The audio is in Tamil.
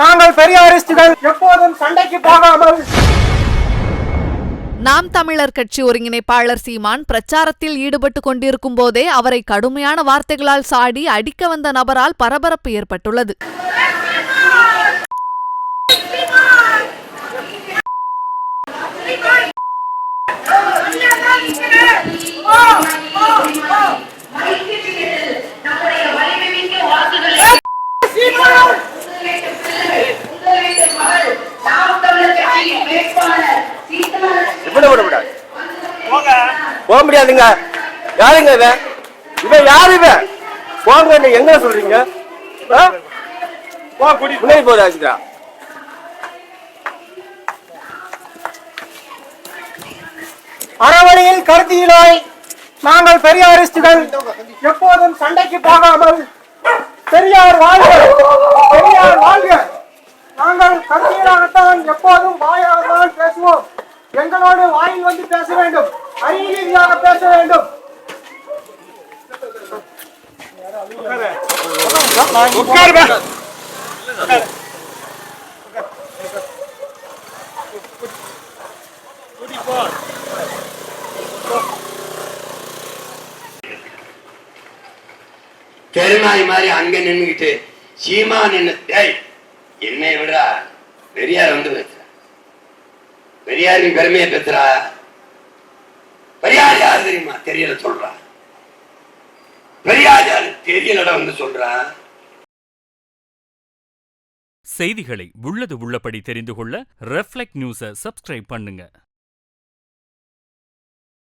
நாங்கள் பெரியாரிஸ்டுகள் எப்போதும் சண்டைக்கு போகாமல் நாம் தமிழர் கட்சி ஒருங்கிணைப்பாளர் சீமான் பிரச்சாரத்தில் ஈடுபட்டு கொண்டிருக்கும் போதே அவரை கடுமையான வார்த்தைகளால் சாடி அடிக்க வந்த நபரால் பரபரப்பு ஏற்பட்டுள்ளது. விட விட விடாது போக முடியாதுங்க. யாருங்க இவன்? இவன் யாரு இவன்? போங்க எங்க சொல்றீங்க? முன்னாடி போதாச்சுடா அறவழியில் கருத்தியிலாய் நாங்கள் பெரியாரிஸ்டுகள் எப்போதும் சண்டைக்கு போகாமல் பெரியார் வாழ்க. பெரியார் வாழ்க. நாங்கள் கருத்தியலாகத்தான் எப்போதும் வாயால்தான் பேசுவோம். எங்களோடு வாயில் வந்து பேச வேண்டும். அறிவு ரீதியாக பேச வேண்டும். தெருநாய் மாதிரி அங்க நின்னுகிட்டு சீமா நின்னு டேய் என்னை விடா பெரியார் வந்து பெரியாரின் பெருமையை பேசுறா பெரியார் யார் தெரியுமா? தெரியல சொல்றா. பெரியார் யாரு? தெரியலடா வந்து சொல்றா. செய்திகளை உள்ளது உள்ளபடி தெரிந்து கொள்ள ரெஃப்ளெக்ட் நியூஸை சப்ஸ்கிரைப் பண்ணுங்க.